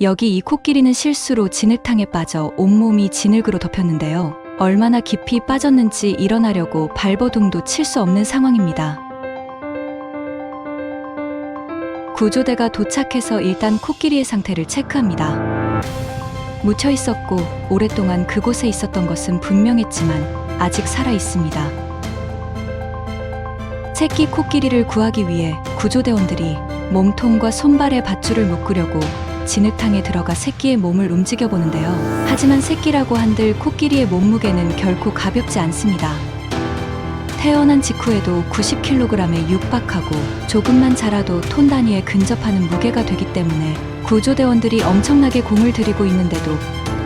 여기 이 코끼리는 실수로 진흙탕에 빠져 온몸이 진흙으로 덮였는데요. 얼마나 깊이 빠졌는지 일어나려고 발버둥도 칠 수 없는 상황입니다. 구조대가 도착해서 일단 코끼리의 상태를 체크합니다. 묻혀 있었고 오랫동안 그곳에 있었던 것은 분명했지만 아직 살아 있습니다. 새끼 코끼리를 구하기 위해 구조대원들이 몸통과 손발에 밧줄을 묶으려고 진흙탕에 들어가 새끼의 몸을 움직여 보는데요. 하지만 새끼라고 한들 코끼리의 몸무게는 결코 가볍지 않습니다. 태어난 직후에도 90kg에 육박하고 조금만 자라도 톤 단위에 근접하는 무게가 되기 때문에 구조대원들이 엄청나게 공을 들이고 있는데도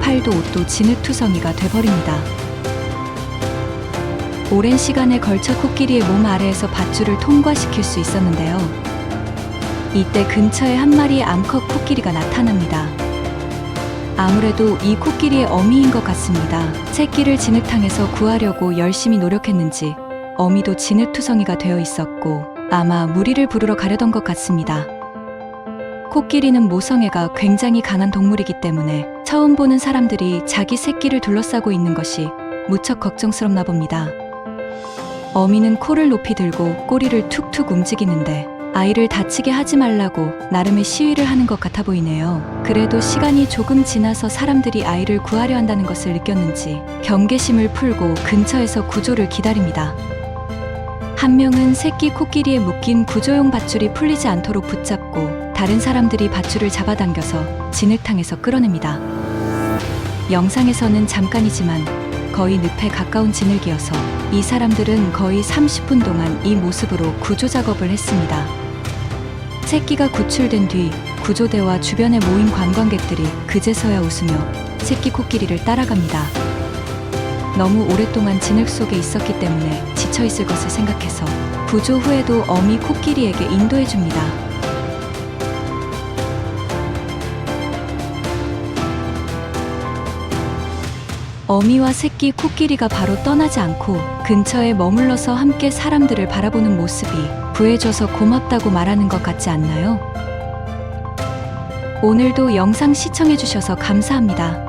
팔도 옷도 진흙투성이가 돼버립니다. 오랜 시간에 걸쳐 코끼리의 몸 아래에서 밧줄을 통과시킬 수 있었는데요. 이때 근처에 한 마리의 암컷 코끼리가 나타납니다. 아무래도 이 코끼리의 어미인 것 같습니다. 새끼를 진흙탕에서 구하려고 열심히 노력했는지 어미도 진흙투성이가 되어 있었고 아마 무리를 부르러 가려던 것 같습니다. 코끼리는 모성애가 굉장히 강한 동물이기 때문에 처음 보는 사람들이 자기 새끼를 둘러싸고 있는 것이 무척 걱정스럽나 봅니다. 어미는 코를 높이 들고 꼬리를 툭툭 움직이는데 아이를 다치게 하지 말라고 나름의 시위를 하는 것 같아 보이네요. 그래도 시간이 조금 지나서 사람들이 아이를 구하려 한다는 것을 느꼈는지 경계심을 풀고 근처에서 구조를 기다립니다. 한 명은 새끼 코끼리에 묶인 구조용 밧줄이 풀리지 않도록 붙잡고 다른 사람들이 밧줄을 잡아당겨서 진흙탕에서 끌어냅니다. 영상에서는 잠깐이지만 거의 늪에 가까운 진흙이어서 이 사람들은 거의 30분 동안 이 모습으로 구조 작업을 했습니다. 새끼가 구출된 뒤 구조대와 주변에 모인 관광객들이 그제서야 웃으며 새끼 코끼리를 따라갑니다. 너무 오랫동안 진흙 속에 있었기 때문에 지쳐 있을 것을 생각해서 구조 후에도 어미 코끼리에게 인도해 줍니다. 어미와 새끼 코끼리가 바로 떠나지 않고 근처에 머물러서 함께 사람들을 바라보는 모습이 구해줘서 고맙다고 말하는 것 같지 않나요? 오늘도 영상 시청해주셔서 감사합니다.